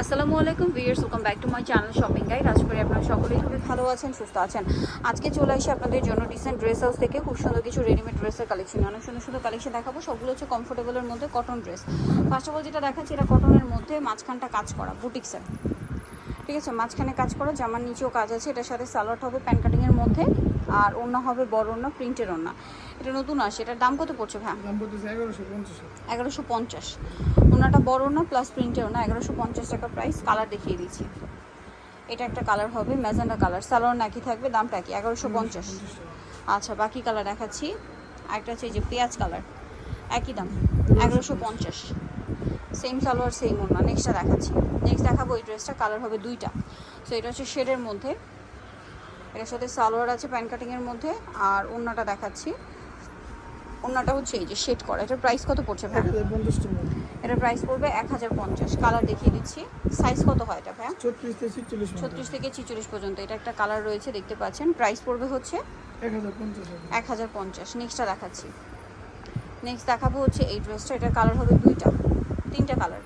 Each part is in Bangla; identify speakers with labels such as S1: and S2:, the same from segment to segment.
S1: আসসালামু আলাইকুম viewers, welcome back to my channel shopping guide. আজ করে আপনারা সকলেই খুবই ভালো আছেন, সুস্থ আছেন। আজকে চলে আসি আপনাদের জন্য ডিসেন্ট ড্রেস হাউস থেকে। খুব সুন্দর কিছু রেডিমেড ড্রেসের কালেকশন অনেক সুন্দর সুন্দর কালেকশন দেখাবো। সবগুলো হচ্ছে কমফোর্টেবলের মধ্যে cotton dress first of all যেটা দেখাচ্ছি, এটা কটনের মধ্যে মাঝখানটা কাজ করা বুটিক্সের ঠিক আছে মাঝখানে কাজ করা জামার নিচেও কাজ আছে এটার সাথে সালোয়ারটা হবে প্যান কাটিংয়ের মধ্যে আর অন্য হবে বড় অন্য প্রিন্টের অন্য এটা নতুন আসে এটার দাম কত পড়ছে ভাই
S2: এগারোশো পঞ্চাশ।
S1: এগারোশো পঞ্চাশ। ওনাটা বড় না প্লাস প্রিন্টের না এগারোশো পঞ্চাশ টাকা প্রাইস কালার দেখিয়ে দিচ্ছি। এটা একটা কালার হবে ম্যাজেন্ডা কালার সালোয়ার নাকি থাকবে দামটা কি এগারোশো পঞ্চাশ। আচ্ছা বাকি কালার দেখাচ্ছি। আরেকটা হচ্ছে এই যে পেঁয়াজ কালার একই দাম এগারোশো পঞ্চাশ। সেম সালোয়ার সেম ওনা নেক্সটটা দেখাচ্ছি। নেক্সট দেখাবো এই ড্রেসটা কালার হবে দুইটা। সো এটা হচ্ছে শেডের মধ্যে। এটার সাথে সালোয়ার আছে প্যান কাটিংয়ের মধ্যে। আর ওন্নাটা দেখাচ্ছি। ওন্নাটা হচ্ছে এই যে শেড করা। এটার প্রাইস কত পড়ছে ভাই এটার প্রাইস পড়বে এক হাজার পঞ্চাশ। কালার দেখিয়ে দিচ্ছি। সাইজ কত হয় এটা ভাইয়া?
S2: ছত্রিশ থেকে ছিচল্লিশ
S1: ছত্রিশ থেকে ছিচল্লিশ পর্যন্ত। এটা একটা কালার রয়েছে দেখতে পাচ্ছেন। প্রাইস পড়বে হচ্ছে
S2: এক হাজার পঞ্চাশ
S1: নেক্সটটা দেখাচ্ছি। নেক্সট দেখাবো হচ্ছে এই ড্রেসটা এটার কালার হবে দুইটা। তিনটা কালার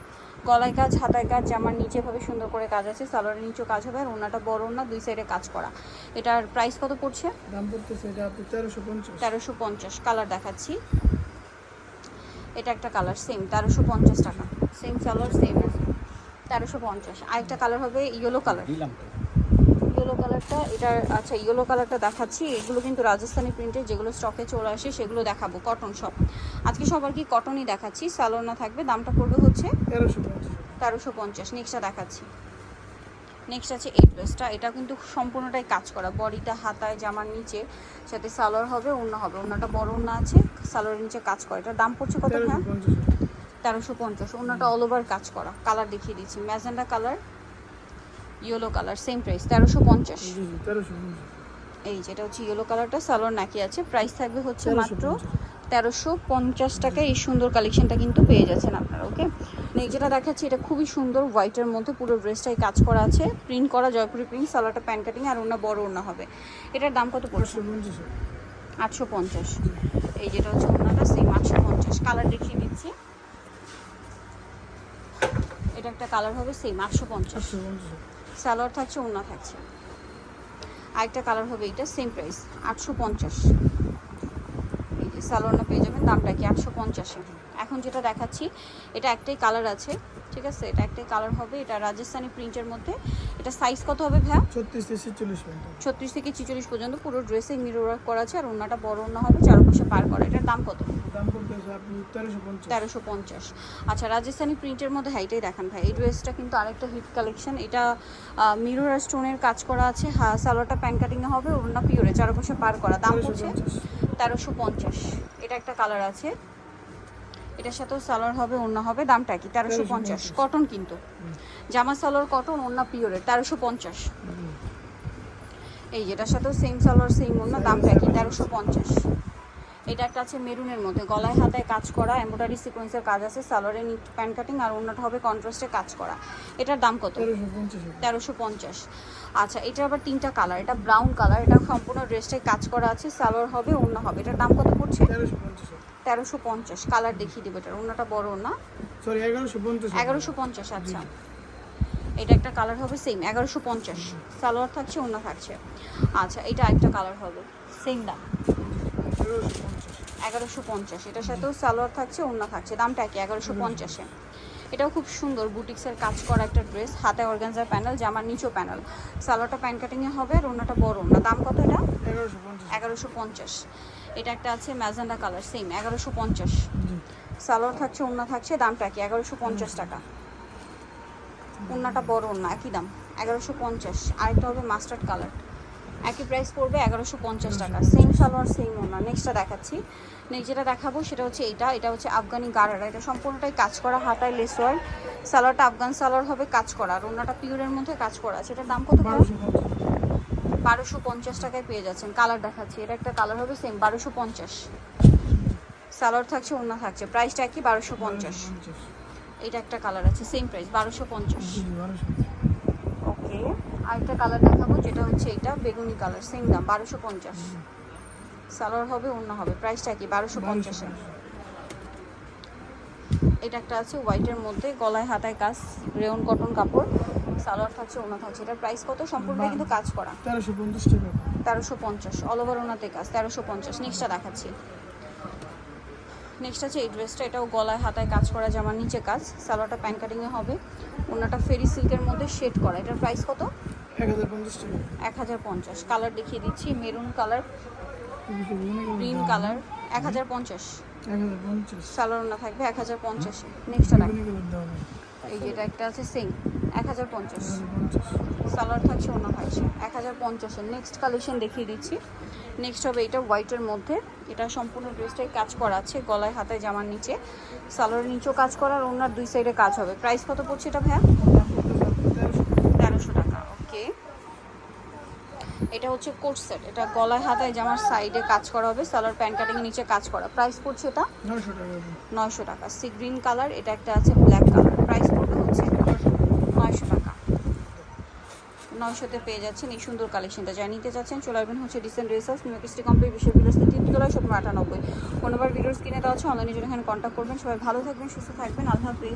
S1: গলায় কাজ হাতায় কাজ জামার নিচে ভাবে সুন্দর করে কাজ আছে সালোয়ারের নিচেও কাজ হবে আর ওনাটা বড় না দুই সাইডে কাজ করা। এটার প্রাইস কত পড়ছে?
S2: দাম পড়তেছে এটা আপনি তেরোশো পঞ্চাশ।
S1: তেরোশো পঞ্চাশ কালার দেখাচ্ছি। এটা একটা কালার সেম তেরোশো পঞ্চাশ টাকা। সেম সালোয়ার সেম তেরোশো পঞ্চাশ। আরেকটা কালার হবে ইয়েলো কালার কালারটা এটার আচ্ছা ইয়েলো কালারটা দেখাচ্ছি। এগুলো কিন্তু রাজস্থানি প্রিন্টের যেগুলো স্টকে চলে আসে সেগুলো দেখাবো কটন সব আজকে সবার কি কটনই দেখাচ্ছি সালোয়ার না থাকবে দামটা পড়বে হচ্ছে
S2: তেরোশো পঞ্চাশ।
S1: নেক্সটটা দেখাচ্ছি। নেক্সট আছে এই ড্রেসটা এটা কিন্তু সম্পূর্ণটাই কাজ করা। বডিটা হাতায় জামার নিচে সাথে সালোয়ার হবে অন্য হবে। অন্যটা বড় অন্য আছে সালোয়ারের নিচে কাজ করা। এটার দাম পড়ছে কত হ্যাঁ তেরোশো পঞ্চাশ। অন্যটা অল ওভার কাজ করা। কালার দেখিয়ে দিচ্ছি। Magenta colour yellow colour same price তেরোশো পঞ্চাশ। এই যেটা হচ্ছে ইয়েলো কালারটা সালোয়ার নাকি আছে। প্রাইস থাকবে হচ্ছে মাত্র তেরোশো পঞ্চাশ টাকায় এই সুন্দর কালেকশনটা কিন্তু পেয়ে যাচ্ছেন আপনারা ওকে নেক্সট যেটা দেখাচ্ছি এটা খুবই সুন্দর হোয়াইটের মধ্যে পুরো ড্রেসটাই কাজ করা আছে। প্রিন্ট করা জয়পুরি প্রিন্ট সালোয়ারটা প্যান কাটিং আর ওনা বড় ওনা হবে। এটার দাম কত পড়ছে
S2: আটশো পঞ্চাশ।
S1: এই যেটা হচ্ছে ওনাটা সেম আটশো পঞ্চাশ। কালার দেখিয়ে দিচ্ছি। এটা একটা কালার হবে সেম আটশো পঞ্চাশ। সালোয়ার থাকছে ওনা থাকছে। আরেকটা কালার হবে এটা সেম প্রাইস আটশো পঞ্চাশ। এই যে সালোয়ারটা পেয়ে যাবেন, দামটা কি আটশো পঞ্চাশে? এখন যেটা দেখাচ্ছি, এটা একটাই কালার আছে। ঠিক আছে? এটা একটাই কালার হবে এটা রাজস্থানি প্রিন্টের মধ্যে। এটা সাইজ কত হবে ভাইয়া?
S2: ছত্রিশ থেকে ছিচল্লিশ পর্যন্ত।
S1: ছত্রিশ থেকে ছিচল্লিশ পর্যন্ত পুরো ড্রেসে মিরর ওয়ার্ক করা আছে আর ওনাটা বড় ওনা হবে চারপাশে পার করা। এটার দাম কত?
S2: দাম পড়তেছে আপনি তেরোশো পঞ্চাশ।
S1: আচ্ছা রাজস্থানি প্রিন্টের মধ্যে হাইটাই দেখান ভাই। এই ড্রেসটা কিন্তু আরেকটা হিট কালেকশন এটা মিরর আর স্টোনের কাজ করা আছে। হ্যাঁ সালোয়ারটা প্যান কাটিংয়ে হবে ওনা পিওরে চারপাশে পার করা। দাম পড়ছে তেরোশো পঞ্চাশ। এটা একটা কালার আছে। এটার সাথেও সালোয়ার হবে ওনা হবে দামটা কি? তেরোশো পঞ্চাশ। কটন কিন্তু। জামা সালোয়ার কটন ওনা পিওরের তেরোশো পঞ্চাশ। এই যেটার সাথেও সেম সালোয়ার সেম ওনা দামটা কি? তেরোশো পঞ্চাশ। এটা একটা আছে মেরুনের মধ্যে। গলায় হাতায় কাজ করা এমব্রয়ডারি সিকোয়েন্সের কাজ আছে সালোয়ারে নিট প্যান্ট কাটিং আর অন্যটা হবে কন্ট্রাস্টে কাজ করা। এটার দাম কত?
S2: তেরোশো পঞ্চাশ
S1: আচ্ছা এটা আবার তিনটা কালার এটা ব্রাউন কালার এটা সম্পূর্ণ ড্রেসটাই কাজ করা আছে সালোয়ার হবে অন্য হবে। এটার দাম কত পড়ছে?
S2: তেরোশো পঞ্চাশ
S1: তেরোশো পঞ্চাশ কালার দেখিয়ে দেবো এটার। অন্যটা বড় না?
S2: সরি এগারোশো পঞ্চাশ
S1: এগারোশো পঞ্চাশ আচ্ছা। এটা একটা কালার হবে সেম এগারোশো পঞ্চাশ। সালোয়ার থাকছে অন্য থাকছে। আচ্ছা এটা একটা কালার হবে সেম দাম। এগারোশো পঞ্চাশ এটার সাথেও সালোয়ার থাকছে অন্য থাকছে। দামটা কি এগারোশো পঞ্চাশে। এটাও খুব সুন্দর বুটিক্সের কাজ করা একটা ড্রেস হাতে অর্গানজার প্যানেল জামার নিচও প্যানেল। সালোয়ারটা প্যান কাটিংয়ে হবে আর অন্যটা বড় না দাম কত এটা?
S2: এগারোশো পঞ্চাশ।
S1: এটা একটা আছে ম্যাজেন্ডা কালার সেম এগারোশো পঞ্চাশ। সালোয়ার থাকছে অন্য থাকছে দামটা কি এগারোশো পঞ্চাশ টাকা। অন্যটা বড় অন্য একই দাম এগারোশো পঞ্চাশ। আরেকটা হবে মাস্টার্ড কালার একই প্রাইস পড়বে এগারোশো পঞ্চাশ টাকা। সেম সালোয়ার সেম ওনা নেক্সটটা দেখাচ্ছি। নেক্সট যেটা দেখাবো সেটা হচ্ছে এটা এটা হচ্ছে আফগানি গারারা। এটা সম্পূর্ণটাই কাজ করা হাতায় লেসওয়ার সালোয়ারটা আফগান সালোয়ার হবে কাজ করা। আর ওনাটা পিওরের মধ্যে কাজ করা আছে। এটার দাম কত?
S2: বারোশো পঞ্চাশ
S1: টাকায় পেয়ে যাচ্ছেন। কালার দেখাচ্ছি এটা একটা কালার হবে সেম বারোশো পঞ্চাশ। সালোয়ার থাকছে অন্য থাকছে প্রাইসটা কি বারোশো পঞ্চাশ। এটা একটা কালার আছে সেম প্রাইস বারোশো পঞ্চাশ। ওকে আরেকটা কালার দেখাবো যেটা হচ্ছে এটা বেগুনি কালার সেম দাম বারোশো পঞ্চাশ। সালোয়ার হবে অন্য হবে প্রাইসটা কি বারোশো পঞ্চাশে এটা একটা আছে হোয়াইটের মধ্যে গলায় হাতায় কাজ রেয়ন কটন কাপড়। সালোয়ার থাকছে ওনা থাকছে। এটার প্রাইস কত? সম্পূর্ণটা কিন্তু কাজ করা।
S2: তেরোশো পঞ্চাশ টাকা।
S1: তেরোশো পঞ্চাশ। অল ওভার ওনাতে কাজ। তেরোশো পঞ্চাশ। নেক্সটটা দেখাচ্ছি। নেক্সট আছে এই ড্রেসটা এটাও গলায় হাতায় কাজ করা জামার নিচে কাজ। সালোয়ারটা প্যান কাটিংয়ে হবে। ওনাটা ফেরি সিল্কের মধ্যে শেড করা। এটার প্রাইস কত?
S2: এক হাজার পঞ্চাশ
S1: কালার দেখিয়ে দিচ্ছি। মেরুন কালার গ্রিন কালার এক হাজার পঞ্চাশ। সালোয়ার না থাকবে এক হাজার পঞ্চাশে। নেক্সটটা এই যেটা একটা আছে সেম এক হাজার পঞ্চাশ। সালোয়ার থাকছে অন্য থাকছে এক হাজার পঞ্চাশের। নেক্সট কালেকশন দেখিয়ে দিচ্ছি। নেক্সট হবে এটা হোয়াইটের মধ্যে। এটা সম্পূর্ণ ড্রেসটাই কাজ করা আছে গলায় হাতায় জামার নিচে। সালোয়ারের নিচেও কাজ করা আর ওনার দুই সাইডে কাজ হবে। প্রাইস কত পড়ছে এটা ভাইয়া?
S2: তেরোশো
S1: টাকা। ওকে এটা হচ্ছে কোট সেট এটা গলায় হাতায় জামার সাইডে কাজ করা হবে। সালোয়ার প্যান্ট কাটিং নিচে কাজ করা। প্রাইস পড়ছে এটা?
S2: নয়শো টাকা।
S1: সি গ্রিন কালার এটা একটা আছে ব্ল্যাক কালার প্রাইস পড়বে হচ্ছে? টাকা নয়শোতে পেয়ে যাচ্ছেন এই সুন্দর কালেকশনটা যা নিতে চাচ্ছেন চলে আসবেন হচ্ছে ডিসেন্ট রেসার্স মিউকিস্টি কমপ্লিট বিশ্ব বিলাস তিনতলায় সতেরো আটানব্বই। কোনোবার ভিডিওস কিনে দেওয়া আছে অনলাইনে জন্য এখানে কন্ট্যাক্ট করবেন। সবাই ভালো থাকবেন, সুস্থ থাকবেন। আল্লাহ হাফিজ।